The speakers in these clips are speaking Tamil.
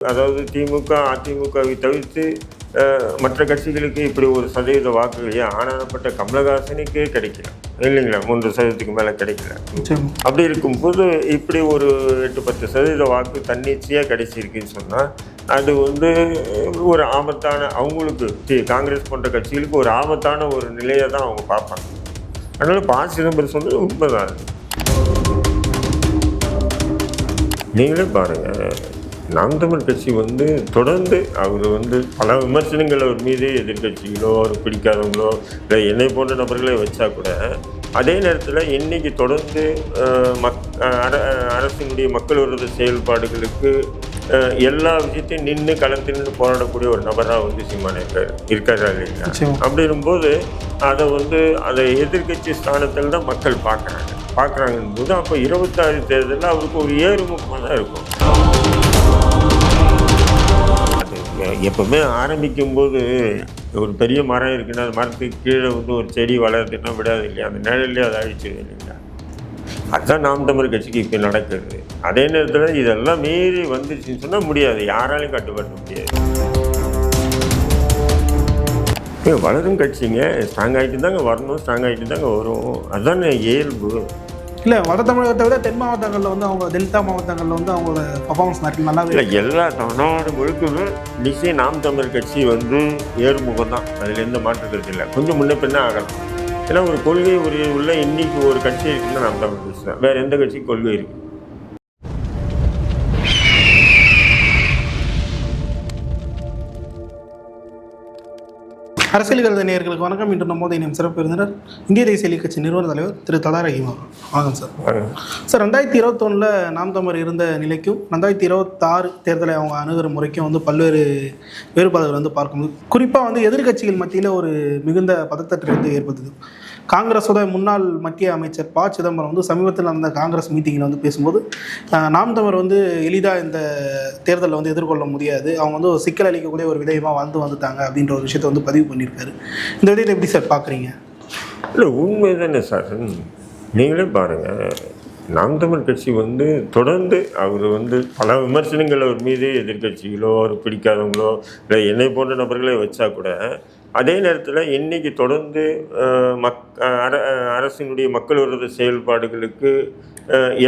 அதாவது திமுக அதிமுகவை தவிர்த்து மற்ற கட்சிகளுக்கு இப்படி ஒரு சதவீத வாக்குகள் ஏன் ஆனானப்பட்ட கமலஹாசனுக்கே கிடைக்கல. இல்லைங்களா? மூன்று சதவீதத்துக்கு மேலே கிடைக்கல. அப்படி இருக்கும்போது இப்படி ஒரு எட்டு பத்து சதவீத வாக்கு தன்னிச்சையாக கிடைச்சிருக்குன்னு சொன்னால் அது வந்து ஒரு ஆபத்தான அவங்களுக்கு தி- காங்கிரஸ் போன்ற கட்சிகளுக்கு ஒரு ஆபத்தான ஒரு நிலையை தான் அவங்க பார்ப்பாங்க. அதனால ப சிதம்பரம் சொன்னது உண்மைதான். நீங்களே பாருங்கள் நாம் தமிழ் கட்சி வந்து தொடர்ந்து அவர் வந்து பல விமர்சனங்கள் அவர் மீது எதிர்க்கட்சிகளோ அவர் பிடிக்காதவங்களோ இல்லை என்னை போன்ற நபர்களை வச்சா கூட அதே நேரத்தில் இன்னைக்கு தொடர்ந்து மக் அரசினுடைய மக்கள் விரோத செயல்பாடுகளுக்கு எல்லா விஷயத்தையும் நின்று களத்தில் நின்று போராடக்கூடிய ஒரு நபராக வந்து சீமான் இருக்கார் இருக்காரா இல்லைங்களா? நிச்சயமா. அப்படின்னும்போது அதை வந்து அதை எதிர்க்கட்சி ஸ்தானத்தில் தான் மக்கள் பார்க்குறாங்க. பார்க்குறாங்கன்னு போது அப்போ இருபத்தாறு தேர்தலில் அவருக்கு ஒரு ஏறுமுகமாக தான் இருக்கும். எப்பவுமே ஆரம்பிக்கும் போது ஒரு பெரிய மரம் இருக்குன்னா அந்த மரத்துக்கு கீழே வந்து ஒரு செடி வளருதுன்னா விடாது இல்லையா? அந்த நிழல்லே அதை அழிச்சிடும் இல்லைங்களா? அதுதான் நாம் தமிழ் கட்சிக்கு இப்போ நடக்கிறது. அதே நேரத்தில் இதெல்லாம் மீறி வந்துருச்சுன்னு சொன்னால் முடியாது. யாராலையும் கட்டுப்பட முடியாது. வளரும் கட்சிங்க. ஸ்ட்ராங் ஆகிட்டு தாங்க வரணும் ஸ்ட்ராங் ஆகிட்டு தாங்க வரும். அதுதானே இயல்பு. இல்லை வட தமிழகத்தை விட தென் மாவட்டங்களில் வந்து அவங்க டெல்டா மாவட்டங்களில் வந்து அவங்களோட பர்ஃபார்மன்ஸ் நிறைய நல்லாவே இல்லை எல்லா தமிழ்நாடு முழுக்கவே நிச்சயம் நாம் தமிழ் கட்சி வந்து ஏறுமுகம் தான். அதில் எந்த மாற்று கருத்து இல்லை. கொஞ்சம் முன்ன பின்ன ஆகலாம். ஏன்னா ஒரு கொள்கை ஒரு உள்ள இன்னைக்கு ஒரு கட்சி இருக்குன்னா நாம் தமிழ் கட்சி தான். வேற எந்த கட்சிக்கும் கொள்கை இருக்கு. அரசியல் கருத நேயர்களுக்கு வணக்கம். இன்று நம்மோது இணையம் சிறப்பு விருந்தினர் இந்திய தேசிய கட்சி நிறுவன தலைவர் திரு தலா ரஹீம் வாங்க சார். சார் ரெண்டாயிரத்தி இருபத்தொன்னில் நாம் தமிழர் இருந்த நிலைக்கும் ரெண்டாயிரத்தி இருபத்தாறு தேர்தலை அவங்க அணுகிற முறைக்கும் வந்து பல்வேறு வேறுபாடுகள் வந்து பார்க்கும்போது குறிப்பாக வந்து எதிர்க்கட்சிகள் மத்தியில் ஒரு மிகுந்த பதத்தட்டு வந்து ஏற்பட்டது. காங்கிரஸோட முன்னாள் மத்திய அமைச்சர் ப. சிதம்பரம் வந்து சமீபத்தில் நடந்த காங்கிரஸ் மீட்டிங்கில் வந்து பேசும்போது நாம் தமிழர் வந்து எளிதாக இந்த தேர்தலில் வந்து எதிர்கொள்ள முடியாது. அவங்க வந்து ஒரு சிக்கல் அளிக்கக்கூடிய ஒரு விதயமாக வாழ்ந்து வந்துட்டாங்க அப்படின்ற ஒரு விஷயத்தை வந்து பதிவு பண்ணியிருக்காரு. இந்த விதத்தை எப்படி சார் பார்க்குறீங்க? இல்லை உண்மை தானே சார். நீங்களே பாருங்கள் நாம் தமிழ் கட்சி வந்து தொடர்ந்து அவர் வந்து பல விமர்சனங்கள் அவர் மீது எதிர்க்கட்சிகளோ அவர் பிடிக்காதவங்களோ இல்லை என்னை போன்ற நபர்களை வச்சா கூட அதே நேரத்தில் இன்னைக்கு தொடர்ந்து மக் அர அரசினுடைய மக்கள் விரோத செயல்பாடுகளுக்கு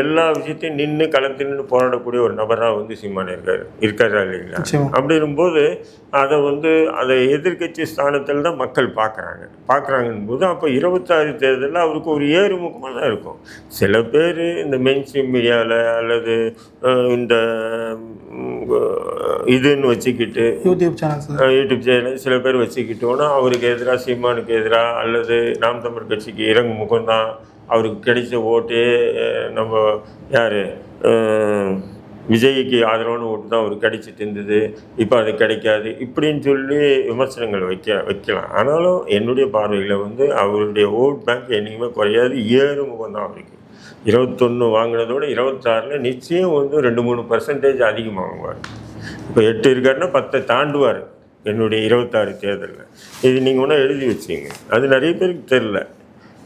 எல்லா விஷயத்தையும் நின்று களத்தில் நின்று போராடக்கூடிய ஒரு நபராக வந்து சீமான் இருக்கார் இருக்காரா இல்லைங்களா? நிச்சயமா. அப்படின்னும்போது அதை வந்து அதை எதிர்க்கட்சி ஸ்தானத்தில் தான் மக்கள் பார்க்குறாங்க பார்க்குறாங்கன்னு போது அப்போ இருபத்தாறு தேர்தலில் அவருக்கு ஒரு ஏறுமுகமாக தான் இருக்கும். சில பேர் இந்த மெயின் ஸ்ட்ரீம் மீடியாவில் அல்லது இந்த இதுன்னு வச்சுக்கிட்டு யூடியூப் சேனல் யூடியூப் சேனல் சில பேர் வச்சுக்கிட்டோன்னா அவருக்கு எதிராக சீமானுக்கு எதிராக அல்லது நாம் தமிழ் கட்சிக்கு இறங்கு முகம்தான் அவருக்கு கிடைச்ச ஓட்டே. நம்ம யார்? விஜய்க்கு ஆதரவான ஓட்டு தான் அவருக்கு கிடைச்சிட்டு இருந்தது. இப்போ அது கிடைக்காது. இப்படின்னு சொல்லி விமர்சனங்கள் வைக்க வைக்கலாம். ஆனாலும் என்னுடைய பார்வையில் வந்து அவருடைய ஓட் பேங்க் என்றைக்குமே குறையாது. ஏறு முகம் தான் அவருக்கு. இருபத்தொன்று வாங்கினதோட இருபத்தாறில் நிச்சயம் வந்து ரெண்டு மூணு பர்சன்டேஜ் அதிகமாக வாங்குவார் இப்போ எட்டு இருக்காருன்னா பத்தை தாண்டுவார். என்னுடைய இருபத்தாறு தேர்தலில். இது நீங்கள் ஒன்றா எழுதி வச்சிங்க அது நிறைய பேருக்கு தெரில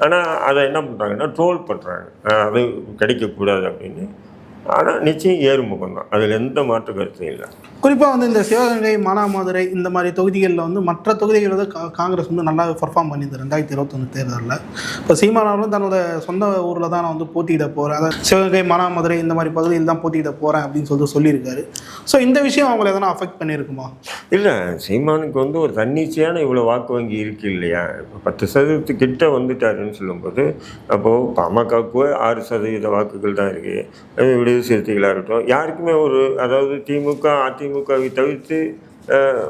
ஆனால் அதை என்ன பண்ணுறாங்கன்னா ட்ரோல் பண்ணுறாங்க அது கிடைக்கக்கூடாது அப்படின்னு ஆனால் நிச்சயம் ஏறுமுகம் தான். அதில் எந்த மாற்று கருத்தும் இல்லை. குறிப்பாக வந்து இந்த சிவகங்கை மானாமதுரை இந்த மாதிரி தொகுதிகளில் வந்து மற்ற தொகுதிகளில் வந்து கா- காங்கிரஸ் வந்து நல்லா பெர்ஃபார்ம் பண்ணியிருந்தது ரெண்டாயிரத்தி இருபத்தொன்று தேர்தலில். இப்போ சீமானவர்களும் தன்னோட சொந்த ஊரில் தான் நான் வந்து போட்டியிட போகிறேன் அதாவது சிவகங்கை மானாமதுரை இந்த மாதிரி பகுதியில் தான் போட்டியிட போகிறேன் அப்படின்னு சொல்லிட்டு சொல்லியிருக்காரு. ஸோ இந்த விஷயம் அவங்களை எதனா அஃபெக்ட் பண்ணியிருக்குமா? இல்லை சீமானுக்கு வந்து ஒரு தன்னிச்சையான இவ்வளோ வாக்கு வங்கி இருக்கு இல்லையா? இப்போ பத்து சதவீதத்துக்கிட்ட வந்துட்டாருன்னு சொல்லும்போது அப்போது பாமகவுக்கு ஆறு சதவீத வாக்குகள் தான் இருக்குது விடுதலை சிறுத்தைகளாக இருக்கட்டும் யாருக்குமே ஒரு அதாவது திமுக அதிமுகவை தவிர்த்து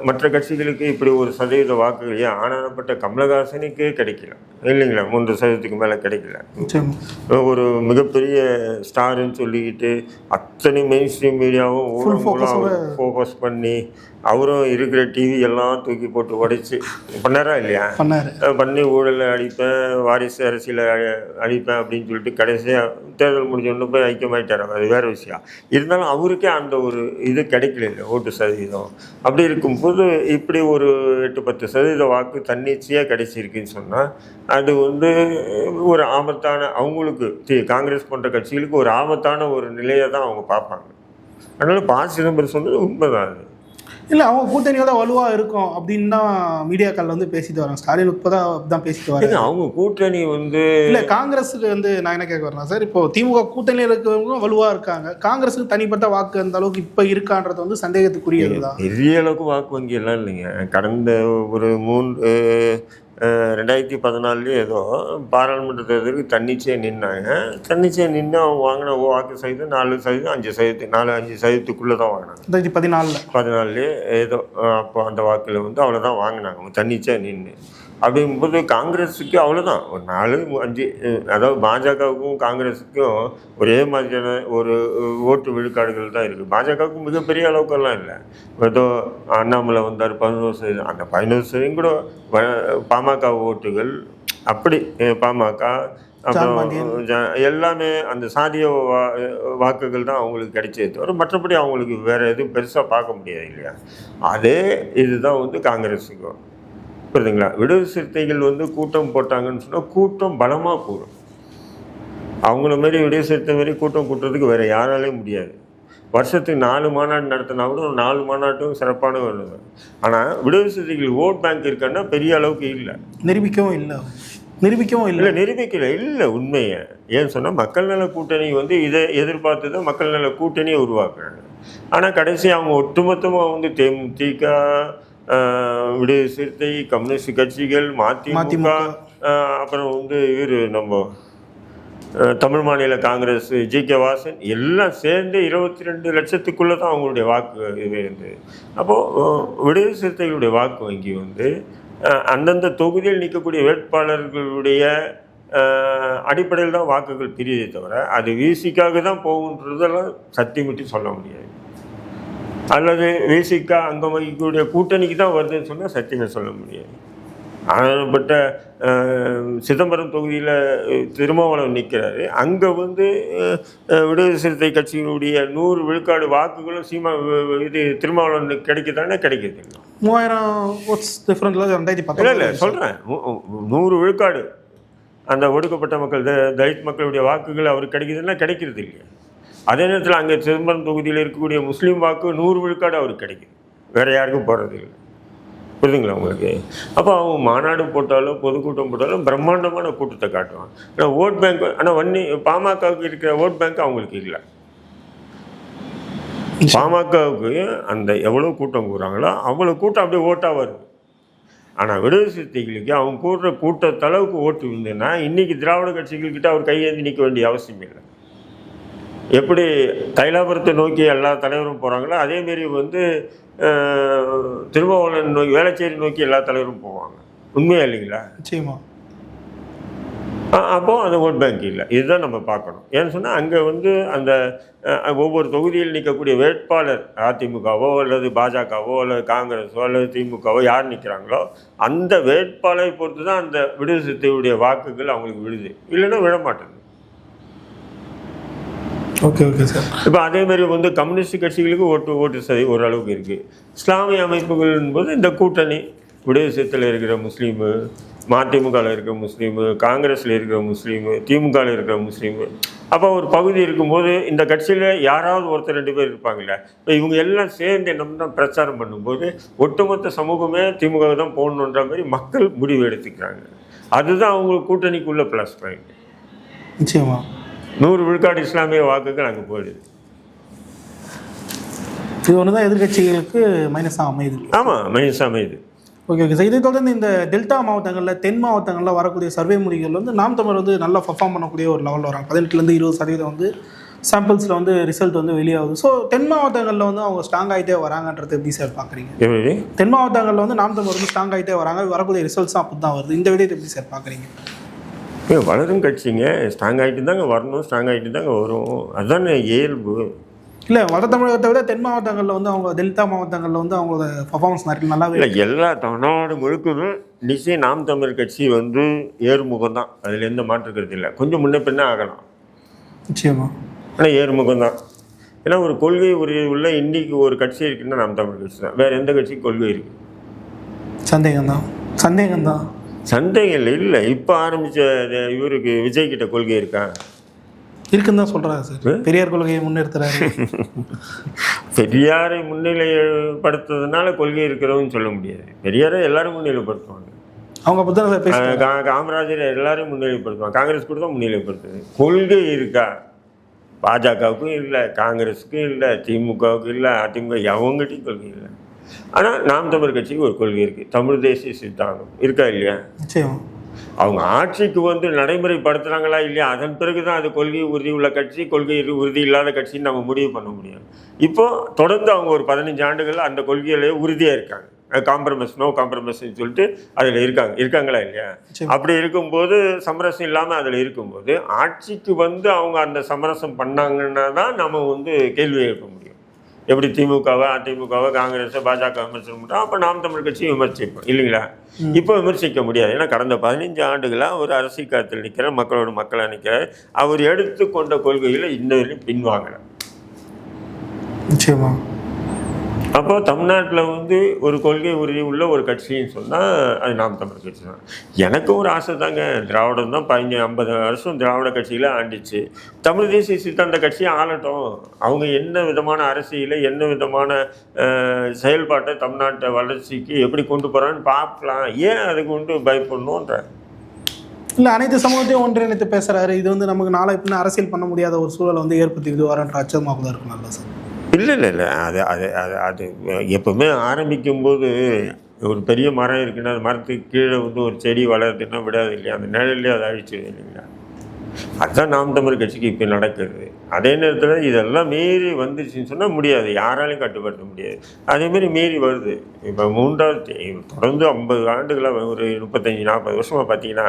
மற்ற கட்சிகளுக்கு இப்படி ஒரு சதவீத வாக்குகள் ஏன்? ஆனானப்பட்ட கமலஹாசனுக்கே கிடைக்கல. இல்லைங்களா மூன்று சதவீதத்துக்கு மேலே கிடைக்கல. ஒரு மிகப்பெரிய ஸ்டாருன்னு சொல்லிக்கிட்டு அத்தனை மெயின் ஸ்ட்ரீம் மீடியாவும் ஃபோக்கஸ் பண்ணி அவரும் இருக்கிற டிவி எல்லாம் தூக்கி போட்டு உடைச்சு பண்ணாரா இல்லையா? பண்ணி ஊழலை அழிப்பேன் வாரிசு அரசியலை அழி- அழிப்பேன் அப்படின்னு சொல்லிட்டு கடைசியாக தேர்தல் முடிஞ்ச உடனே போய் ஐக்கியமாயிட்டார் அது வேறு விஷயம். இருந்தாலும் அவருக்கே அந்த ஒரு இது கிடைக்கல இல்லை ஓட்டு சதவீதம். அப்படி இருக்கும்போது இப்படி ஒரு எட்டு பத்து சதவீத வாக்கு தன்னிச்சையாக கிடைச்சிருக்குன்னு சொன்னால் அது வந்து ஒரு ஆபத்தான அவங்களுக்கு தி- காங்கிரஸ் போன்ற கட்சிகளுக்கு ஒரு ஆபத்தான ஒரு நிலையை தான் அவங்க பார்ப்பாங்க. அதனால ப. சிதம்பரம் சொன்னது உண்மைதான் அது. இல்லை அவங்க கூட்டணியோட வலுவாக இருக்கும் அப்படின்னு தான் மீடியாக்கள் வந்து பேசிட்டு வராங்க. ஸ்டாலின் உட்பட தான் பேசிட்டு வராங்க அவங்க கூட்டணி வந்து இல்லை காங்கிரஸுக்கு வந்து நான் என்ன கேட்க வரேன் சார் இப்போ திமுக கூட்டணியில் இருக்கிறவங்க வலுவாக இருக்காங்க. காங்கிரஸுக்கு தனிப்பட்ட வாக்கு அந்த அளவுக்கு இப்போ இருக்கான்றது வந்து சந்தேகத்துக்குரியது தான் பெரிய அளவுக்கு வாக்கு வங்கி எல்லாம் இல்லைங்க. கடந்த ஒரு மூன்று ரெண்டாயிரத்தி பதினாலுலேயே ஏதோ பாராளுமன்ற தேர்தலுக்கு தன்னிச்சையாக நின்னாங்க. தன்னிச்சையாக நின்று அவங்க வாங்கின வாக்கு சதவீதம் நாலு சதவீதம் அஞ்சு சதவீதம் நாலு அஞ்சு சதவீதத்துக்குள்ளே தான் வாங்கினாங்க. ரெண்டாயிரத்தி பதினாலில்? பதினாலுலேயே ஏதோ அப்போ அந்த வாக்கில் வந்து அவ்வளோதான் வாங்கினாங்க. அவங்க தன்னிச்சையாக நின்று அப்படிங்கும்போது காங்கிரஸுக்கு அவ்வளோதான் ஒரு நாலு அஞ்சு அதாவது பாஜகவுக்கும் காங்கிரஸுக்கும் ஒரே மாதிரியான ஒரு ஓட்டு விழுக்காடுகள் தான் இருக்குது பாஜகவுக்கு மிகப்பெரிய அளவுக்கெல்லாம் இல்லை. ஏதோ அண்ணாமலை வந்தார் பதினோரு சதவீதம் அந்த பதினோரு சதவீதம் கூட பாமக ஓட்டுகள் அப்படி பாமக அப்புறம் எல்லாமே அந்த சாதிய வா- வாக்குகள் தான் அவங்களுக்கு கிடைச்சே தவிர மற்றபடி அவங்களுக்கு வேற எதுவும் பெருசாக பார்க்க முடியாது இல்லையா? அதே இதுதான் வந்து காங்கிரஸுக்கும். புரியுதுங்களா? விடுதலை சிறுத்தைகள் வந்து கூட்டம் போட்டாங்கன்னு சொன்னால் கூட்டம் பலமாக கூடும். அவங்கள மாதிரி விடுதலை சிறுத்தை மாதிரி கூட்டம் கூட்டுறதுக்கு வேற யாராலையும் முடியாது. வருஷத்துக்கு நாலு மாநாடு நடத்தினா கூட ஒரு நாலு மாநாட்டும் சிறப்பான ஒன்று ஆனால் விடுதலை சிறுத்தைகள் ஓட் பேங்க் இருக்கான்னா பெரிய அளவுக்கு இல்லை. நிரூபிக்கவும் இல்லை. நிரூபிக்கவும் இல்லை. நிரூபிக்கல. இல்லை உண்மையை. ஏன்னு சொன்னால் மக்கள் நல கூட்டணி வந்து இதை எதிர்பார்த்து தான் மக்கள் நல கூட்டணியை உருவாக்குறாங்க. ஆனால் கடைசி அவங்க ஒட்டுமொத்தமாக வந்து தேமுதிக விடுதலை சிறுத்தை கம்யூனிஸ்ட் கட்சிகள் மதிமுக அப்புறம் வந்து இவர் நம்ம தமிழ் மாநில காங்கிரஸ் ஜி. கே. வாசன் எல்லாம் சேர்ந்து இருபத்தி ரெண்டு லட்சத்துக்குள்ளே தான் அவங்களுடைய வாக்கு இது இருந்தது அப்போது விடுதலை சிறுத்தைகளுடைய வாக்கு வங்கி வந்து அந்தந்த தொகுதியில் நிற்கக்கூடிய வேட்பாளர்களுடைய அடிப்படையில் தான் வாக்குகள் பிரியுதே தவிர அது விசிக்காக தான் போகுன்றதெல்லாம் சத்தியமிட்டு சொல்ல முடியாது. அல்லது விசிகா அங்கே வகிக்கக்கூடிய கூட்டணிக்கு தான் வருதுன்னு சொன்னால் சத்தியமே சொல்ல முடியாது. ஆனால்பட்ட சிதம்பரம் தொகுதியில் திருமாவளவன் நிற்கிறாரு அங்கே வந்து விடுதலை சிறுத்தை கட்சியினுடைய நூறு விழுக்காடு வாக்குகளும் சீமா இது திருமாவளவனுக்கு கிடைக்குதானே கிடைக்குது. மூவாயிரம் ஓட்ஸ் டிஃப்ரெண்ட்ல ரெண்டாயிரத்தி இல்லை இல்லை சொல்கிறேன் நூறு விழுக்காடு அந்த ஒடுக்கப்பட்ட மக்கள் தலித் மக்களுடைய வாக்குகள் அவருக்கு கிடைக்குதுன்னா கிடைக்கிறது இல்லையா? அதே நேரத்தில் அங்கே சிதம்பரம் தொகுதியில் இருக்கக்கூடிய முஸ்லீம் வாக்கு நூறு விழுக்காடு அவருக்கு கிடைக்குது. வேற யாருக்கும் போகிறது இல்லை புரியுதுங்களா உங்களுக்கு? அப்போ அவங்க மாநாடு போட்டாலும் பொதுக்கூட்டம் போட்டாலும் பிரம்மாண்டமான கூட்டத்தை காட்டுவான் ஆனால் ஓட் பேங்க் ஆனால் வன்னி பாமகவுக்கு இருக்கிற ஓட் பேங்க் அவங்களுக்கு இல்லை. பாமகவுக்கு அந்த எவ்வளோ கூட்டம் கூடுறாங்களோ அவ்வளோ கூட்டம் அப்படியே ஓட்டாக வருது. ஆனால் விடுதலை சிறுத்தைகளுக்கு அவங்க கூடுற கூட்டத்தளவுக்கு ஓட்டு இருந்ததுன்னா இன்றைக்கி திராவிட கட்சிகள்கிட்ட அவர் கையேந்தி நிற்க வேண்டிய அவசியம் இல்லை. எப்படி தைலாபுரத்தை நோக்கி எல்லா தலைவரும் போகிறாங்களோ அதேமாரி வந்து திருமாவளவன் நோக்கி வேளச்சேரி நோக்கி எல்லா தலைவரும் போவாங்க. உண்மையா இல்லைங்களா? நிச்சயமா. அப்போ அந்த ஓட் பேங்க் இல்லை. இதுதான் நம்ம பார்க்கணும். ஏன்னு சொன்னால் அங்கே வந்து அந்த ஒவ்வொரு தொகுதியில் நிற்கக்கூடிய வேட்பாளர் அதிமுகவோ அல்லது பாஜகவோ அல்லது காங்கிரஸோ அல்லது திமுகவோ யார் நிற்கிறாங்களோ அந்த வேட்பாளரை பொறுத்து தான் அந்த விடுதலை சிறுத்தையுடைய வாக்குகள் அவங்களுக்கு விழுது இல்லைன்னா விழ மாட்டேங்குது ஓகே ஓகே சார் இப்போ அதே மாதிரி வந்து கம்யூனிஸ்ட் கட்சிகளுக்கு ஓட்டு ஓட்டு சதி ஓரளவுக்கு இருக்குது இஸ்லாமிய அமைப்புகள் என்பது இந்த கூட்டணி விடுதலை சிறுத்தையில் இருக்கிற முஸ்லீமு மதிமுகவில் இருக்கிற முஸ்லீமு காங்கிரஸில் இருக்கிற முஸ்லீமு திமுகவில் இருக்கிற முஸ்லீமு. அப்போ ஒரு பகுதி இருக்கும்போது இந்த கட்சியில் யாராவது ஒருத்தர் ரெண்டு பேர் இருப்பாங்கல்ல இப்போ இவங்க எல்லாம் சேர்ந்து என்ன பிரச்சாரம் பண்ணும்போது ஒட்டுமொத்த சமூகமே திமுக தான் போகணுன்ற மாதிரி மக்கள் முடிவு எடுத்துக்கிறாங்க. அதுதான் அவங்களுக்கு கூட்டணிக்குள்ள ப்ளஸ் பாயிண்ட் நிச்சயமா. நூறு விழுக்காடு இஸ்லாமிய வாக்குகள் அங்கே போயிடுது. இது ஒன்று தான் எதிர்கட்சிகளுக்கு மைனஸாக அமையுது. ஆமாம் மைனஸ் அமையுது. ஓகே ஓகே சார் இதை தொடர்ந்து இந்த டெல்டா மாவட்டங்களில் தென் மாவட்டங்களில் வரக்கூடிய சர்வே முறைகள் வந்து நாம் தமிழ் வந்து நல்லா பர்ஃபார்ம் பண்ணக்கூடிய ஒரு லெவலில் வராங்க. பதினெட்டுலேருந்து இருபது சதவீதம் வந்து சாம்பிள்ஸில் வந்து ரிசல்ட் வந்து வெளியாகுது. ஸோ தென் மாவட்டங்களில் வந்து அவங்க ஸ்ட்ராங் ஆகிட்டே வராங்கன்றது எப்படி சார் பார்க்குறீங்க தென் மாவட்டங்களில் வந்து நாம் தமிழ் வந்து ஸ்ட்ராங் ஆகிட்டே வராங்க. வரக்கூடிய ரிசல்ட்ஸும் அப்படி தான் வருது. இந்த விடயத்தை எப்படி சார் பார்க்குறீங்க ஏ, வளரும் கட்சிங்க. ஸ்ட்ராங் ஆகிட்டு தாங்க வரணும் ஸ்ட்ராங் ஆகிட்டு தாங்க வரும். அதுதானே இயல்பு. இல்லை வட தமிழகத்தை விட தென் மாவட்டங்களில் வந்து அவங்க டெல்டா மாவட்டங்களில் வந்து அவங்களோட பர்ஃபார்மன்ஸ் நிறைய நல்லாவே இல்லை எல்லா தமிழ்நாடு முழுக்கவே நிச்சயம் நாம் தமிழ் கட்சி வந்து ஏறுமுகம் தான் அதில் எந்த மாற்று கருத்து இல்லை. கொஞ்சம் முன்ன பின்ன ஆகலாம். நிச்சயமா. ஆனால் ஏறுமுகம் தான் ஏன்னா ஒரு கொள்கை ஒரு உள்ள இன்னைக்கு ஒரு கட்சி இருக்குன்னா நாம் தமிழ் கட்சி தான். வேறு எந்த கட்சிக்கும் கொள்கை இருக்குது சந்தேகம் தான் சந்தேகம் தான் சந்தேகம் இல்லை. இப்போ ஆரம்பித்த இவருக்கு விஜய் கிட்ட கொள்கை இருக்கா? இருக்குன்னு தான் சொல்றாரு சார். பெரியார் கொள்கையை முன்னிறுத்துறாரு. பெரியாரை முன்னிலைப்படுத்துறதுனால கொள்கை இருக்கிறவங்க சொல்ல முடியாது. பெரியாரை எல்லாரும் முன்னிலைப்படுத்துவாங்க. அவங்க அஹ் கா- காமராஜர் எல்லாரும் முன்னிலைப்படுத்துவாங்க. காங்கிரஸ் கூட தான் முன்னிலைப்படுத்துது. கொள்கை இருக்கா? பாஜகவுக்கும் இல்லை காங்கிரஸுக்கும் இல்லை திமுகவுக்கும் இல்லை அதிமுக எவங்ககிட்டையும் கொள்கை இல்லை. ஆனால் நாம் தமிழ் கட்சிக்கு ஒரு கொள்கை இருக்குது தமிழ் தேசிய சித்தாந்தம். இருக்கா இல்லையா? அவங்க ஆட்சிக்கு வந்து நடைமுறைப்படுத்துகிறாங்களா இல்லையா? அதன் பிறகு தான் அது கொள்கை உறுதி உள்ள கட்சி கொள்கை உறுதி இல்லாத கட்சின்னு நம்ம முடிவு பண்ண முடியும் இப்போ தொடர்ந்து அவங்க ஒரு பதினஞ்சு ஆண்டுகள் அந்த கொள்கையிலே உறுதியாக இருக்காங்க. காம்ப்ரமைஸ் நோ காம்ப்ரமைஸ்னு சொல்லிட்டு அதில் இருக்காங்க. இருக்காங்களா இல்லையா. அப்படி இருக்கும்போது சமரசம் இல்லாமல் அதில் இருக்கும்போது ஆட்சிக்கு வந்து அவங்க அந்த சமரசம் பண்ணாங்கன்னா தான் நம்ம வந்து கேள்வி எழுப்ப முடியும். எப்படி திமுகவை அதிமுகவை காங்கிரஸை பாஜக பண்ணுறோம் அப்போ நாம் தமிழ் கட்சியும் விமர்சிப்போம் இல்லைங்களா? இப்போ விமர்சிக்க முடியாது. ஏன்னா கடந்த பதினஞ்சு ஆண்டுகளாக ஒரு அரசியல் காலத்தில் நிற்கிற மக்களோட மக்களாக நிற்கிற அவர் எடுத்துக்கொண்ட கொள்கையில் இன்ன வரையும் பின்வாங்கலை. நிச்சயமா. அப்போ தமிழ்நாட்டில் வந்து ஒரு கொள்கை உறுதி உள்ள ஒரு கட்சின்னு சொன்னால் அது நாம் தமிழ் கட்சி தான். எனக்கும் ஒரு ஆசை தாங்க. திராவிடம் தான் பதினஞ்சு ஐம்பது வருஷம் திராவிட கட்சியில் ஆண்டுச்சு. தமிழ் தேசிய சித்தாந்த கட்சியை ஆளட்டும். அவங்க என்ன விதமான அரசியல் என்ன விதமான செயல்பாட்டை தமிழ்நாட்டை வளர்ச்சிக்கு எப்படி கொண்டு போகிறான்னு பார்க்கலாம். ஏன் அதுக்கு கொண்டு பயப்படணுன்ற? இல்லை அனைத்து சமூகத்தையும் ஒன்றிணைத்து பேசுகிறாரு இது வந்து நமக்கு நாளை பின்ன அரசியல் பண்ண முடியாத ஒரு சூழலை வந்து ஏற்படுத்தி வரன்ற அச்சமாக கூட இருக்கும் நல்லா சார். இல்லை இல்லை இல்லை. அது அது அது அது எப்பவுமே ஆரம்பிக்கும்போது ஒரு பெரிய மரம் இருக்குன்னா அந்த மரத்துக்கு கீழே வந்து ஒரு செடி வளருதுன்னா விடாது இல்லையா? அந்த நிழல்லே அதை அழிச்சிடுது இல்லைங்களா? அதுதான் நாம் தமிழ் கட்சிக்கு இப்போ நடக்குது அதே நேரத்தில் இதெல்லாம் மீறி வந்துச்சுன்னு சொன்னால் முடியாது. யாராலையும் கட்டுப்படுத்த முடியாது. அதேமாரி மீறி வருது. இப்போ மூன்றாவது தொடர்ந்து ஐம்பது ஆண்டுகளாக ஒரு முப்பத்தஞ்சு நாற்பது வருஷமாக பார்த்தீங்கன்னா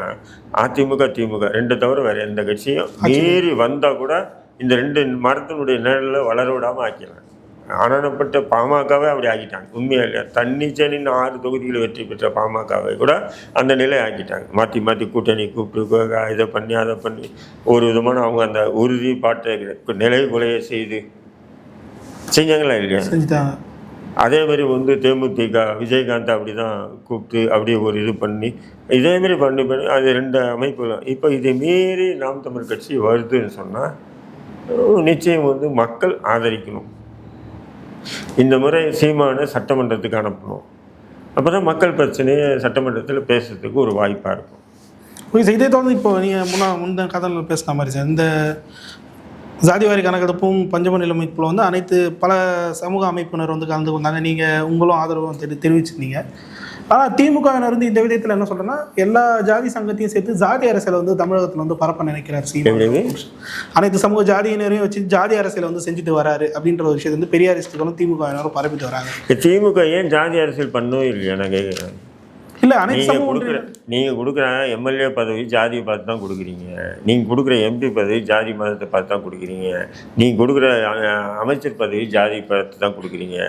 அதிமுக திமுக ரெண்டு தவிர வேறு எந்த கட்சியும் மீறி வந்தால் கூட இந்த ரெண்டு மரத்தினுடைய நிழலில் வளர விடாமல் ஆக்கிடலாம். ஆனப்பட்ட பாமகவே அப்படி ஆக்கிட்டாங்க. உண்மையா இல்லையா தன்னிச்சனின் ஆறு தொகுதிகளை வெற்றி பெற்ற பாமகவை கூட அந்த நிலை ஆக்கிட்டாங்க. மாற்றி மாற்றி கூட்டணி கூப்பிட்டு இதை பண்ணி அதை பண்ணி ஒரு விதமான அவங்க அந்த உறுதி பாட்டை நிலை குலைய செய்து. செஞ்சாங்களா இல்லையா? அதே மாதிரி வந்து தேமுதிக விஜயகாந்த் அப்படி தான் கூப்பிட்டு அப்படியே ஒரு இது பண்ணி இதே மாதிரி பண்ணி பண்ணி அது ரெண்டு அமைப்பு இப்போ இதை மீறி நாம் தமிழ் கட்சி வருதுன்னு சொன்னால் நிச்சயம் வந்து மக்கள் ஆதரிக்கணும். இந்த முறை சீமானை சட்டமன்றத்துக்கு அனுப்பணும். அப்போ தான் மக்கள் பிரச்சனையை சட்டமன்றத்தில் பேசுறதுக்கு ஒரு வாய்ப்பாக இருக்கும். ஓகே இதே தொடர்ந்து இப்போ நீங்கள் முன்னா முந்த கதையில் பேசின மாதிரி சார் இந்த ஜாதிவாரி கணக்கெடுப்பும் பஞ்சம நிலைமைக்குள்ள வந்து அனைத்து பல சமூக அமைப்பினர் வந்து கலந்து கொண்டாங்க. நீங்கள் உங்களும் ஆதரவும் தெரி தெரிவிச்சிருந்தீங்க. ஆனால் திமுகவினர் வந்து இந்த விதயத்தில் என்ன சொல்கிறேன்னா எல்லா ஜாதி சங்கத்தையும் சேர்த்து ஜாதி அரசியலை வந்து தமிழகத்தில் வந்து பரப்ப நினைக்கிறார் சீமான்? அனைத்து சமூக ஜாதியினரையும் வச்சு ஜாதி அரசியலை வந்து செஞ்சுட்டு வராரு அப்படின்ற ஒரு விஷயத்தை வந்து பெரியாரிஸ்டுகளும் திமுகவினரும் பரப்பிட்டு வராங்க. திமுக ஏன் ஜாதி அரசியல் பண்ணவும் இல்லையா? நான் கேட்குறேன் இல்லை அனைத்து கொடுக்குற நீங்கள் கொடுக்குற எம்எல்ஏ பதவி ஜாதியை பார்த்து தான் கொடுக்குறீங்க. நீங்கள் கொடுக்குற எம்பி பதவி ஜாதி மதத்தை பார்த்து தான் கொடுக்குறீங்க. நீங்கள் கொடுக்குற அமைச்சர் பதவி ஜாதி பார்த்து தான் கொடுக்குறீங்க.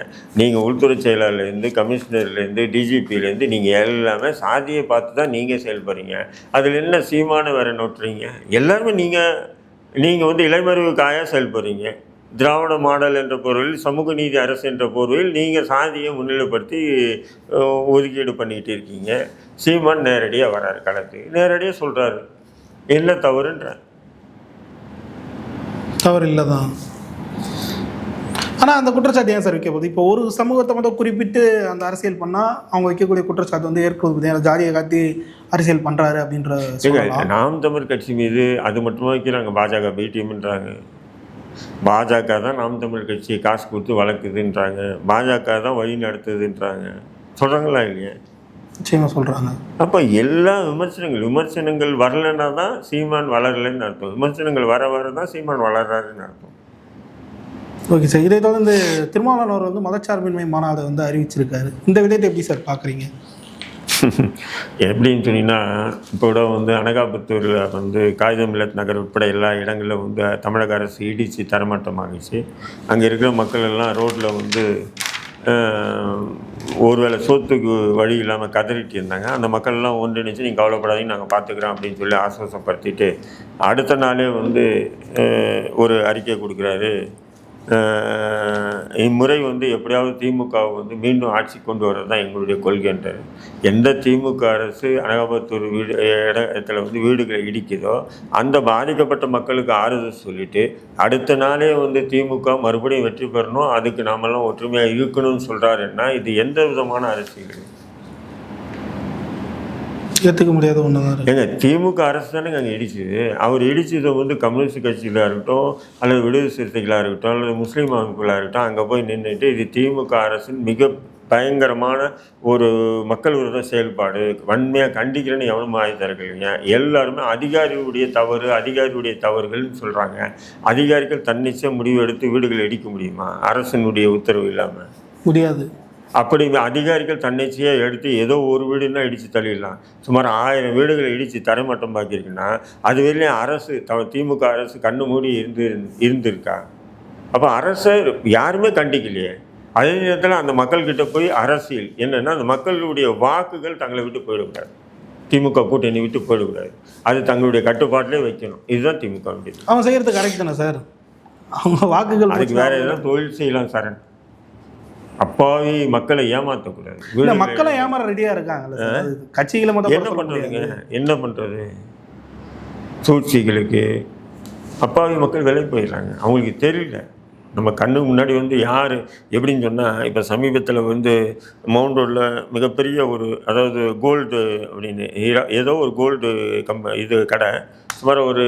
நீங்கள் உள்துறை செயலாளர்லேருந்து கமிஷனர்லேருந்து டிஜிபிலேருந்து நீங்கள் எல்லாமே சாதியை பார்த்து தான் நீங்கள் செயல்படுறீங்க. அதில் என்ன சீமான வேற நோட்டுறீங்க? எல்லாருமே நீங்கள் நீங்கள் வந்து இளைமறைவு காயாக செயல்படுறீங்க. திராவிட மாடல் என்ற பொருளில் சமூக நீதி அரசு என்ற பொருளில் நீங்கள் சாதியை முன்னிலைப்படுத்தி ஒதுக்கீடு பண்ணிக்கிட்டு இருக்கீங்க. சீமான் நேரடியாக வராரு களத்துக்கு. நேரடியாக சொல்கிறாரு என்ன தவறுன்ற? தவறு இல்லை தான் ஆனால் அந்த குற்றச்சாட்டு ஏன் சார் வைக்க போகுது? இப்போ ஒரு சமூகத்தை மட்டும் குறிப்பிட்டு அந்த அரசியல் பண்ணால் அவங்க வைக்கக்கூடிய குற்றச்சாட்டு வந்து ஏற்கனவே ஜாதியை காட்டி அரசியல் பண்ணுறாரு அப்படின்ற நாம் தமிழ் கட்சி மீது அது மட்டுமா வைக்கிறாங்க? பாஜக பிடிஎம்ன்றாங்க பாஜக தான் நாம் தமிழ் கட்சியை காசு கொடுத்து வளர்க்குதுன்றாங்க. பாஜக தான் வழி நடத்துதுன்றாங்க. சொல்கிறாங்களா இல்லையா? நிச்சயமாக சொல்கிறாங்க அப்போ எல்லா விமர்சனங்கள் விமர்சனங்கள் வரலைன்னா தான் சீமான் வளரலைன்னு அர்த்தம். விமர்சனங்கள் வர வர தான் சீமான் வளர்றாருன்னு அர்த்தம். Okay sir. இதை தொடர்ந்து திருமாவளவன் வந்து மதச்சார்பின்மை மாநாடு வந்து அறிவிச்சிருக்காரு. இந்த விதத்தை எப்படி சார் பார்க்குறீங்க எப்படின்னு சொன்னீங்கன்னா இப்போ கூட வந்து அனகாபுத்தூரில் வந்து காகிதம் இல்லத் நகர் உட்பட எல்லா இடங்களிலும் வந்து தமிழக அரசு இடித்து தரமாட்டமாகிச்சு அங்கே இருக்கிற மக்கள் எல்லாம் ரோட்டில் வந்து ஒருவேளை சோத்துக்கு வழி இல்லாமல் கதறிட்டு இருந்தாங்க. அந்த மக்கள்லாம் ஒன்றிணைச்சு நீங்கள் கவலைப்படாதீங்க நாங்கள் பார்த்துக்குறோம் அப்படின்னு சொல்லி ஆசுவாசப்படுத்திட்டு அடுத்த நாளே வந்து ஒரு அறிக்கை கொடுக்குறாரு இம்முறை வந்து எப்படியாவது திமுகவை வந்து மீண்டும் ஆட்சி கொண்டு வரது தான் எங்களுடைய கொள்கைன்றது எந்த திமுக அரசு அனகாபத்தூர் வீடு இடத்துல வந்து வீடுகளை இடிக்குதோ அந்த பாதிக்கப்பட்ட மக்களுக்கு ஆறுதல் சொல்லிட்டு அடுத்த நாளே வந்து திமுக மறுபடியும் வெற்றி பெறணும் அதுக்கு நாமெல்லாம் ஒற்றுமையாக இருக்கணும்னு சொல்கிறாருன்னா இது எந்த விதமான அரசியல்? ஏற்றுக்க முடியாத ஒன்று தான் ஏங்க திமுக அரசு தானேங்க அங்கே இடிச்சுது அவர் இடிச்சதை வந்து கம்யூனிஸ்ட் கட்சிகளாக இருக்கட்டும் அல்லது விடுதலை சிறுத்தைகளாக இருக்கட்டும் அல்லது முஸ்லீம் அமைப்புகளாக இருக்கட்டும் அங்கே போய் நின்றுட்டு இது திமுக அரசின் மிக பயங்கரமான ஒரு மக்கள் விரோத செயல்பாடு. வன்மையாக கண்டிக்கிறேன்னு எவனும் ஆயுத தரக்கலைங்க எல்லாருமே அதிகாரியுடைய தவறு அதிகாரியுடைய தவறுகள்னு சொல்கிறாங்க அதிகாரிகள் தன்னிச்சையாக முடிவு எடுத்து வீடுகளை இடிக்க முடியுமா? அரசினுடைய உத்தரவு இல்லாமல் முடியாது. அப்படி அதிகாரிகள் தன்னிச்சையாக எடுத்து ஏதோ ஒரு வீடுன்னா இடித்து தள்ளிடலாம். சுமார் ஆயிரம் வீடுகளை இடித்து தரைமட்டம் பாக்கியிருக்குன்னா அது வரையிலும் அரசு த திமுக அரசு கண்ணு மூடி இருந்து இருந்திருக்கா? அப்போ அரசை யாருமே கண்டிக்கலையே. அதே நேரத்தில் அந்த மக்கள்கிட்ட போய் அரசியல் என்னென்னா அந்த மக்களுடைய வாக்குகள் தங்களை விட்டு போயிடக்கூடாது. திமுக கூட்டணி விட்டு போயிடக்கூடாது. அது தங்களுடைய கட்டுப்பாட்டிலே வைக்கணும். இதுதான் திமுக அவன் செய்கிறது கரெக்ட் தானே சார்? அவங்க வாக்குகள் அதுக்கு வேற எதாவது தொழில் செய்யலாம் சரண் அப்பாவி மக்களை ஏமாற்றக்கூடாது இல்லை மக்களை ஏமாற ரெடியாக இருக்காங்கல்ல கட்சிகளை மட்டும் என்ன பண்ணுறதுங்க முடியாது. என்ன பண்ணுறது சூழ்ச்சிகளுக்கு அப்பாவி மக்கள் விலை போயிடுறாங்க. அவங்களுக்கு தெரியல. நம்ம கண்ணு முன்னாடி வந்து யார் எப்படின்னு சொன்னால் இப்போ சமீபத்தில் வந்து மவுண்ட் ரோடில் மிகப்பெரிய ஒரு அதாவது கோல்டு அப்படின்னு ஏதோ ஒரு கோல்டு கம்ப இது கடை சுமார் ஒரு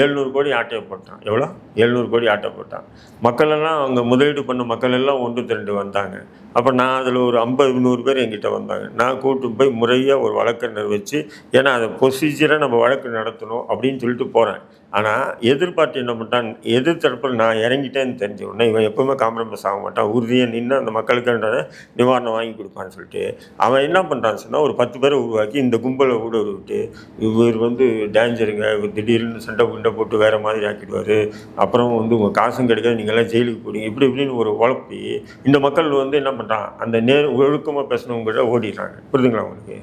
எழுநூறு கோடி ஆட்டையை போட்டான். எவ்வளோ? எழுநூறு கோடி ஆட்டை போட்டான். மக்களெல்லாம் அவங்க முதலீடு பண்ண மக்கள் எல்லாம் ஒன்று திரண்டு வந்தாங்க. அப்போ நான் அதில் ஒரு ஐம்பது நூறு பேர் எங்கிட்ட வந்தாங்க. நான் கூட்டு போய் முறையாக ஒரு வழக்கறிஞர் வச்சு ஏன்னா அதை ப்ரொசீஜராக நம்ம வழக்கு நடத்தணும் அப்படின்னு சொல்லிட்டு போகிறேன் ஆனால் எதிர்பார்த்து என்ன பண்ணிட்டான்? எதிர்த்தரப்பில் நான் இறங்கிட்டேன்னு தெரிஞ்ச உடனே இவன் எப்போவுமே காம்ப்ரமைஸ் ஆக மாட்டான். உறுதியாக நின்று அந்த மக்களுக்குன்ற நிவாரணம் வாங்கி கொடுப்பான்னு சொல்லிட்டு அவன் என்ன பண்ணுறான்னு சொன்னால் ஒரு பத்து பேரை உருவாக்கி இந்த கும்பலை ஊட விட்டு இவர் வந்து டேஞ்சருங்க இவர் திடீர்னு சண்டை குண்டை போட்டு வேறு மாதிரி ஆக்கிடுவார். அப்புறம் வந்து உங்கள் காசும் கிடைக்காது நீங்கள்லாம் ஜெயிலுக்கு போடுங்க இப்படி இப்படின்னு ஒரு உழப்பி இந்த மக்கள் வந்து என்ன பண்ணுறான் அந்த நேர் ஒழுக்கமாக பேசினவங்க ஓடிடுறாங்க. புரிதுங்களா உங்களுக்கு?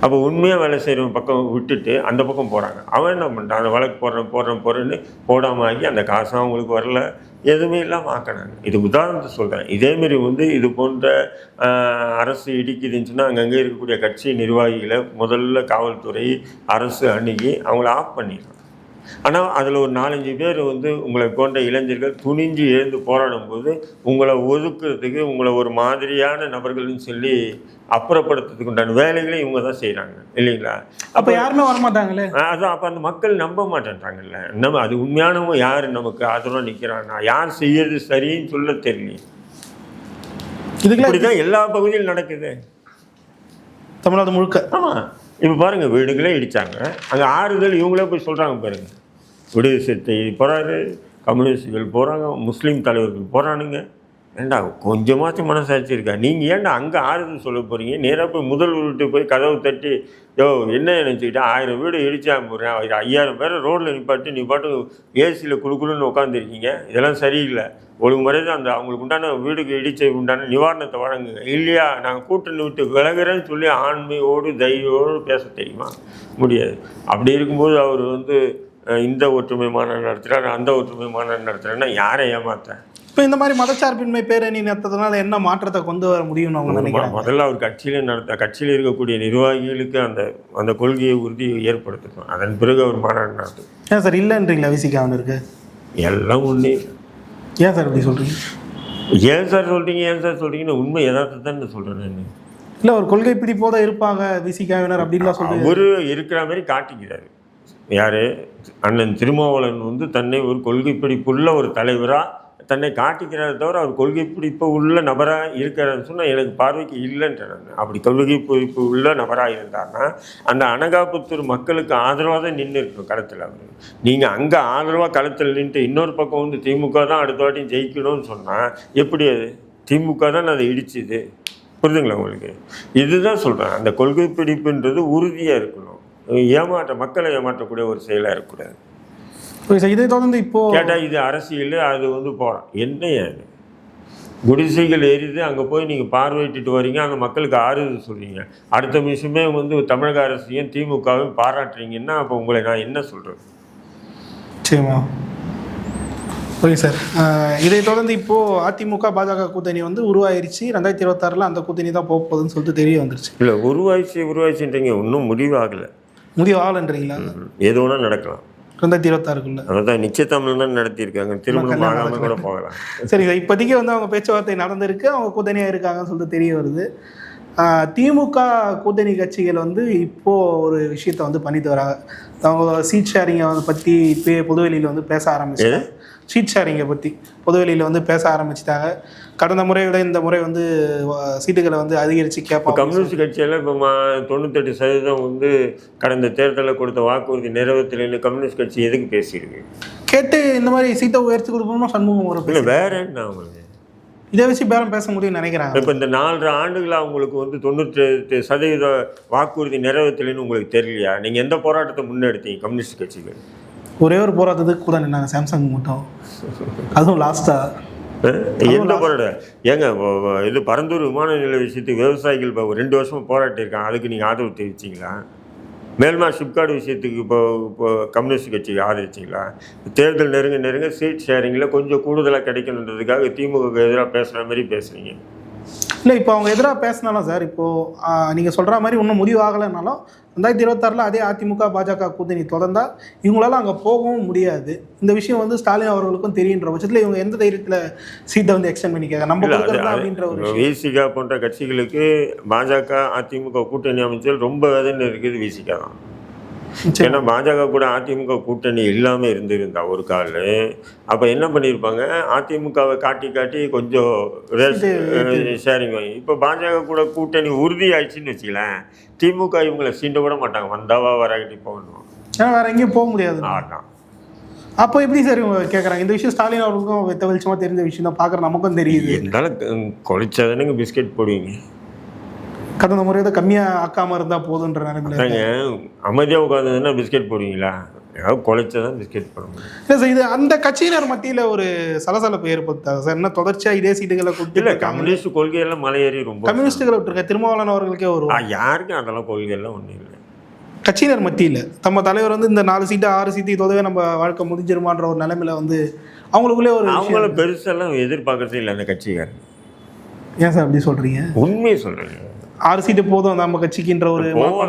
அப்போ உண்மையாக வேலை செய்கிறவங்க பக்கம் விட்டுட்டு அந்த பக்கம் போகிறாங்க அவன் என்ன பண்ணுறான் அந்த வழக்கு போடுறேன் போடுறேன் போடுறேன்னு போடாமல் ஆகி அந்த காசும் அவங்களுக்கு வரல. எதுவுமே இல்லாமல் ஆக்கினாங்க இது உதாரணத்தை சொல்கிறேன் இதேமாரி வந்து இது போன்ற அரசு இடிக்குதுன்னு சொன்னால் அங்கங்கே இருக்கக்கூடிய கட்சி நிர்வாகிகளை முதல்ல காவல்துறை அரசு அணுகி அவங்கள ஆஃப் பண்ணிடலாம் ஆனால் அதில் ஒரு நாலஞ்சு பேர் வந்து உங்களை போன்ற இளைஞர்கள் துணிஞ்சு எழுந்து போராடும் போது உங்களை ஒதுக்குறதுக்கு உங்களை ஒரு மாதிரியான நபர்கள்னு சொல்லி அப்புறப்படுத்துறதுக்கு உண்டான வேலைகளை இவங்க தான் செய்கிறாங்க இல்லைங்களா? அப்போ யாருமே வரமாட்டாங்களே? அதான். அப்போ அந்த மக்கள் நம்ப மாட்டேன்றாங்கல்ல. நம்ம அது உண்மையானவங்க யார்? நமக்கு ஆதரவாக நிற்கிறான்னா யார் செய்யறது சரின்னு சொல்ல தெரியல தான் எல்லா பகுதியிலும் நடக்குது. தமிழ்நாடு முழுக்க. ஆமாம் இப்போ பாருங்கள் வீடுகளே இடித்தாங்க அங்கே ஆறுதல் இவங்களே போய் சொல்கிறாங்க பாருங்க. விடுதலை சிறுத்தை போகிறாரு கம்யூனிஸ்டுகள் போகிறாங்க முஸ்லீம் தலைவர்கள் போகிறானுங்க ஏண்டா கொஞ்சமாச்சும் மனசாட்சி இருக்கா? நீங்கள் ஏன்டா அங்கே ஆறுதல் சொல்ல போகிறீங்க நேராக போய் முதல் வீட்டு போய் கதவு தட்டி யோ என்ன நினச்சிக்கிட்டா? ஆயிரம் வீடு இடிச்சா போகிறேன் ஐயாயிரம் பேரை ரோட்டில் நிப்பாட்டி நீ பாட்டு ஏசியில் குழுக்குழுன்னு உட்காந்துருக்கீங்க இதெல்லாம் சரியில்லை. ஒழுங்குமுறை தான் அந்த அவங்களுக்கு உண்டான வீடுக்கு இடிச்ச உண்டான நிவாரணத்தை வழங்குங்க. இல்லையா? நாங்கள் கூட்டணி விட்டு விலகிறேன்னு சொல்லி ஆண்மையோடு தைரியோடு பேச தெரியுமா? முடியாது. அப்படி இருக்கும்போது அவர் வந்து இந்த ஒற்றுமை மாநாடு நடத்துகிறார் அந்த ஒற்றுமை மாநாடு நடத்துகிறாருன்னா யாரை ஏமாத்த? இப்போ இந்த மாதிரி மதச்சார்பின்மை பேரணி நடத்துறதுனால என்ன மாற்றத்தை கொண்டு வர முடியும்னு அவங்க நினைக்கிறாங்க? முதல்ல அவர் கட்சியில நடத்த கட்சியில் இருக்கக்கூடிய நிர்வாகிகளுக்கு அந்த அந்த கொள்கையை உறுதி ஏற்படுத்தணும். அதன் பிறகு அவர் மாநாடு நடத்தும் ஏன் சார் இல்லைன்றீங்களா விசிகாவன் இருக்கு எல்லாம் ஒன்றே ஏன் சார் இப்படி சொல்றீங்க? ஏன் சார் சொல்கிறீங்க ஏன் சார் சொல்கிறீங்கன்னு உண்மை யதார்த்தத்தை தான் சொல்கிறேன் நான். இல்லை ஒரு கொள்கை பிடிப்போட இருப்பாங்க விசிகாவினர் அப்படின்லாம் சொல்றீங்க. அவரு இருக்கிற மாதிரி காட்டிக்கிறாரு. யார்? அண்ணன் திருமாவளவன் வந்து தன்னை ஒரு கொள்கை பிடிப்புள்ள ஒரு தலைவராக தன்னை காட்டிக்கிறாரே தவிர அவர் கொள்கை பிடிப்பு உள்ள நபராக இருக்கிறாருன்னு சொன்னால் எனக்கு பார்வைக்கு இல்லைன்றேன் நான் அப்படி கொள்கை பிடிப்பு உள்ள நபராக இருந்தார்னா அந்த அனகாபுத்தூர் மக்களுக்கு ஆதரவாக தான் நின்று இருக்கும் களத்தில் அவர். நீங்கள் அங்கே ஆதரவாக களத்தில் நின்று இன்னொரு பக்கம் வந்து திமுக தான் அடுத்த வாட்டியும் ஜெயிக்கணும்னு சொன்னால் எப்படி அது? திமுக தான் அதை இடிச்சுது? புரிதுங்களா உங்களுக்கு? இதுதான் சொல்கிறேன் அந்த கொள்கை பிடிப்புன்றது உறுதியாக இருக்கணும். ஏமாற்ற மக்களை ஏமாற்றக்கூடிய ஒரு செயலாக இருக்கக்கூடாது. இதை தொடர்ந்து இப்போ கேட்டால் இது அரசியல் அது வந்து போகிறோம் என்னையா குடிசைகள் எரியுது அங்கே போய் நீங்கள் பார்வையிட்டுட்டு வரீங்க அந்த மக்களுக்கு ஆறுதல் சொல்றீங்க. அடுத்த நிமிஷமே வந்து தமிழக அரசையும் திமுகவையும் பாராட்டுறீங்கன்னா அப்போ உங்களை நான் என்ன சொல்கிறது சரிம்மா ஓகே சார் இதை தொடர்ந்து இப்போது அதிமுக பாஜக கூட்டணி வந்து உருவாயிருச்சு. ரெண்டாயிரத்தி இருபத்தாறில் அந்த கூட்டணி தான் போக போகுதுன்னு சொல்லிட்டு தெரிய வந்துருச்சு. இல்லை உருவாய்ச்சி உருவாய்ச்சின்றீங்க இன்னும் முடிவாகலை முடிவு ஆகலைன்றீங்களா எது வேணால் நடக்கலாம். ரெண்டாயிரத்தி இருபத்தாறுக்குள்ள. அதான் நிச்சயத்தமிழ் தான் நடத்தியிருக்காங்க. திருமணம் ஆகாமல் கூட போகலாம். சரி இப்போதைக்கு வந்து அவங்க பேச்சுவார்த்தை நடந்திருக்கு அவங்க கூட்டணியாக இருக்காங்கன்னு சொல்லிட்டு தெரிய வருது. திமுக கூட்டணி கட்சிகள் வந்து இப்போது ஒரு விஷயத்தை வந்து பண்ணிட்டு வராங்க. அவங்க சீட் ஷேரிங்கை வந்து பற்றி இப்போ பொதுவெளியில் வந்து பேச ஆரம்பிச்சாங்க சீட் ஷேரிங்கை பற்றி பொதுவெளியில் வந்து பேச ஆரம்பிச்சிட்டாங்க. கடந்த முறையை விட இந்த முறை வந்து சீட்டுகளை வந்து அதிகரித்து கேட்பாங்க. கம்யூனிஸ்ட் கட்சியெல்லாம் இப்போ மா தொண்ணூத்தெட்டு சதவீதம் வந்து கடந்த தேர்தலில் கொடுத்த வாக்குறுதி நிறைவேற்றலைன்னு கம்யூனிஸ்ட் கட்சி எதுக்கு பேசியிருக்கு? கேட்டு இந்த மாதிரி சீட்டை உயர்த்தி கொடுக்கணும்னா சண்முகம் ஒரு இல்லை வேற என்ன அவங்களுக்கு? இதை வச்சு பேரம் பேச முடியும்னு நினைக்கிறாங்க. இப்போ இந்த நாலரை ஆண்டுகள் அவங்களுக்கு வந்து தொண்ணூற்றி சதவீத வாக்குறுதி நிறைவேற்றலைன்னு உங்களுக்கு தெரியலையா? நீங்கள் எந்த போராட்டத்தை முன்னெடுத்தீங்க கம்யூனிஸ்ட் கட்சிகள் ஒரே ஒரு போராட்டத்துக்கு கூட நின்னாங்க சாம்சங் மட்டும். அதுவும் லாஸ்ட்டாக? எந்த போராட்டம் ஏங்க இது பரந்தூர் விமான நிலைய விஷயத்துக்கு விவசாயிகள் இப்போ ரெண்டு வருஷமா போராட்டியிருக்காங்க அதுக்கு நீங்கள் ஆதரவு தெரிவிச்சிங்களா? மேல்மா ஷிப்கார்டு விஷயத்துக்கு இப்போ இப்போ கம்யூனிஸ்ட் கட்சிக்கு ஆதரிச்சிங்களா? தேர்தல் நெருங்க நெருங்க சீட் ஷேரிங்கில் கொஞ்சம் கூடுதலாக கிடைக்கணுன்றதுக்காக திமுக எதிராக பேசுகிற மாதிரி பேசுகிறீங்க இல்லை இப்போ அவங்க எதிராக பேசினாலும் சார் இப்போது நீங்கள் சொல்கிற மாதிரி இன்னும் முடிவு ஆகலைனாலும் ரெண்டாயிரத்தி இருபத்தாறில் அதே அதிமுக பாஜக கூட்டணி தொடர்ந்தா இவங்களால அங்கே போகவும் முடியாது. இந்த விஷயம் வந்து ஸ்டாலின் அவர்களுக்கும் தெரியுன்ற பட்சத்தில் இவங்க எந்த தைரியத்தில் சீட்டை வந்து எக்ஸ்டெண்ட் பண்ணிக்காங்க நம்ம அப்படின்ற ஒரு விசிகா போன்ற கட்சிகளுக்கு பாஜக அதிமுக கூட்டணி அமைச்சர் ரொம்ப வேதனை இருக்குது விசிகா தான். ஏன்னா பாஜக கூட அதிமுக கூட்டணி இல்லாமல் இருந்திருந்தா ஒரு கால். அப்போ என்ன பண்ணியிருப்பாங்க அதிமுகவை காட்டி காட்டி கொஞ்சம் ஷேரிங் வாங்கி. இப்போ பாஜக கூட கூட்டணி உறுதி ஆயிடுச்சுன்னு வச்சுக்கலாம் திமுக இவங்களை சீண்ட விட மாட்டாங்க. வந்தாவா வராட்டி போகணும் ஏன்னா வேற எங்கேயும் போக முடியாது. ஆட்டான் அப்போ எப்படி சார் கேட்குறாங்க இந்த விஷயம் ஸ்டாலின் அவர்களுக்கும் வெளிச்சமாக தெரிஞ்ச விஷயம் தான். பார்க்குற நமக்கும் தெரியுது. இருந்தாலும் கொலைச்சாதானுங்க பிஸ்கெட் போடுவீங்க. கடந்த முறை தான் கம்மியாக ஆக்காமல் இருந்தால் போதுன்ற நிலைமையில அமைதியாக உட்காந்துன்னா பிஸ்கெட் போடுவீங்களா? ஏதாவது கொலைச்சாதான் பிஸ்கெட் போட முடியும். இல்லை சார் இது அந்த கட்சியினர் மத்தியில் ஒரு சலசலப்பு ஏற்படுத்தாங்க சார் என்ன தொடர்ச்சியாக இதே சீட்டுகளை இல்லை கொடுத்து கம்யூனிஸ்ட் கொள்கையெல்லாம் மலையேறி ரொம்ப கம்யூனிஸ்டுகளை விட்டுருக்க திருமாவளவன் அவர்களுக்கே ஒரு யாருக்கும் அதெல்லாம் கொள்கையெல்லாம் ஒன்றும் இல்லை. கட்சியினர் மத்தியில். நம்ம தலைவர் வந்து இந்த நாலு சீட்டு ஆறு சீட்டு இதோடவே நம்ம வாழ்க்கை முடிஞ்சிருமான்ற ஒரு நிலைமையில வந்து அவங்களுக்குள்ளே ஒரு அவங்கள பெருசெல்லாம் எதிர்பார்க்கறதே இல்லை அந்த கட்சிக்காரங்க. ஏன் சார் அப்படி சொல்றீங்க? உண்மையை சொல்கிறேங்க ஆறு சீட்டு போதும் நம்ம கட்சிக்குன்ற ஒரு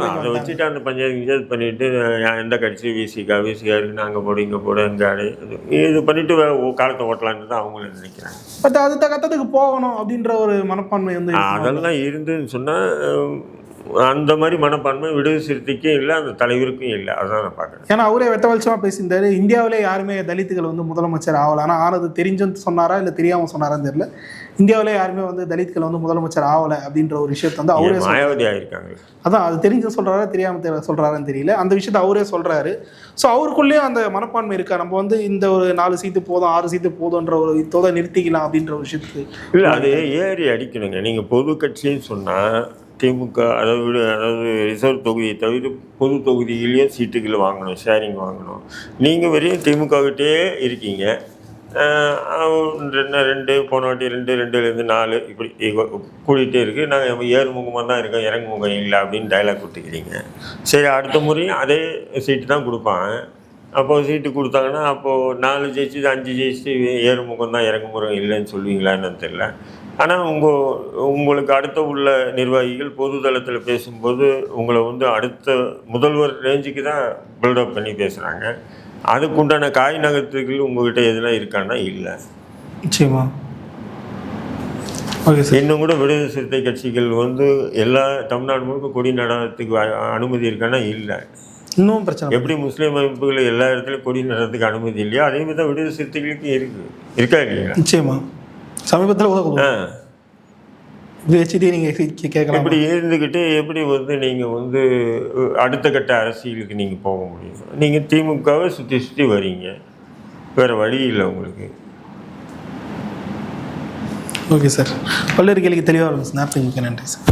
அதை. வச்சுட்டு அந்த பஞ்சாயத்து கிஞ்சாயத்து பண்ணிட்டு எந்த கட்சி விசிகா விசிகா இருக்குன்னு அங்கே போடு இங்கே போடு இங்கே இது- இது பண்ணிட்டு காலத்தை ஓட்டலான்னு தான் அவங்களும் நினைக்கிறாங்க. பட் அது கட்டத்துக்கு போகணும் அப்படின்ற ஒரு மனப்பான்மை வந்து? அதெல்லாம் இருந்துன்னு சொன்னால் அந்த மாதிரி மனப்பான்மை விடுதலை சிறுத்தைக்கும் இல்லை அந்த தலைவருக்கும் இல்லை. அதான் நான் பார்க்குறேன். ஏன்னா அவரே வெட்ட வெளிச்சமாக பேசியிருந்தாரு. இந்தியாவிலே யாருமே தலித்துகள் வந்து முதலமைச்சர் ஆகல. ஆனால் ஆனது தெரிஞ்சுன்னு சொன்னாரா இல்லை தெரியாமல் சொன்னாரான்னு தெரியல. இந்தியாவிலே யாருமே வந்து தலித்துகள் வந்து முதலமைச்சர் ஆகலை அப்படின்ற ஒரு விஷயத்தை வந்து அவரே மாயாவதி ஆயிருக்காங்க. அதான் அது தெரிஞ்சு சொல்கிறாரா தெரியாமல் தெரிய சொல்கிறாரான்னு தெரியல. அந்த விஷயத்தை அவரே சொல்கிறாரு ஸோ அவருக்குள்ளேயும் அந்த மனப்பான்மை இருக்கா? நம்ம வந்து இந்த ஒரு நாலு சீட்டு போதும் ஆறு சீட்டு போதுன்ற ஒரு இதோட நிறுத்திக்கலாம் அப்படின்ற ஒரு விஷயத்துக்கு இல்லை அது ஏறி அடிக்கணுங்க. நீங்கள் பொது கட்சின்னு சொன்னால் திமுக அதாவது அதாவது ரிசர்வ் தொகுதியை தவிர பொது தொகுதியிலேயே சீட்டுகள் வாங்கணும் ஷேரிங் வாங்கணும். நீங்கள் வெறும் திமுககிட்டே இருக்கீங்க. ரெண்டு ரெண்டு போன வாட்டி ரெண்டு ரெண்டுலேருந்து நாலு இப்படி கூட்டிகிட்டே இருக்குது நாங்கள் ஏறுமுகமாக தான் இருக்கோம் இறங்குமுகம் இல்லை அப்படின்னு டைலாக் கொடுத்துக்கிறீங்க. சரி அடுத்த முறையும் அதே சீட்டு தான் கொடுப்பான் அப்போ சீட்டு கொடுத்தாங்கன்னா அப்போது நாலு ஜெயிச்சு அஞ்சு ஜெயிச்சு ஏறுமுகம் தான் இறங்குமுகம் இல்லைன்னு சொல்லுவீங்களா தெரில ஆனால் உங்கள் உங்களுக்கு அடுத்த உள்ள நிர்வாகிகள் பொது தளத்தில் பேசும்போது உங்களை வந்து அடுத்த முதல்வர் ரேஞ்சுக்கு தான் பில்டப் பண்ணி பேசுகிறாங்க அதுக்குண்டான காய் நகர்த்துகள் உங்ககிட்ட எதுனா இருக்கான்னா இல்லை. நிச்சயமா. இன்னும் கூட விடுதலை சிறுத்தை கட்சிகள் வந்து எல்லா தமிழ்நாடு முழுக்க கொடி நடாதத்துக்கு அ- அனுமதி இருக்கான்னா இல்லை. இன்னும் பிரச்சனை. எப்படி முஸ்லீம் அமைப்புகள் எல்லா இடத்துலையும் கொடி நடுறதுக்கு அனுமதி இல்லையோ அதே மாதிரி தான் விடுதலை சிறுத்தைகளுக்கு இருக்கு. இருக்கா இல்லையா? நிச்சயமா. சமீபத்தில் உதவும் இப்படி வச்சுட்டு நீங்கள் கேட்கலாம்? இப்படி இருந்துக்கிட்டு எப்படி வந்து நீங்கள் வந்து அடுத்த கட்ட அரசியலுக்கு நீங்கள் போக முடியும்? நீங்கள் திமுகவை சுற்றி சுற்றி வரீங்க. வேறு வழி இல்லை உங்களுக்கு. Okay sir. பல்வேறு கேள்விக்கு தெளிவாக இருக்கும் சார் நேரத்துக்கு மிக்க நன்றி சார்.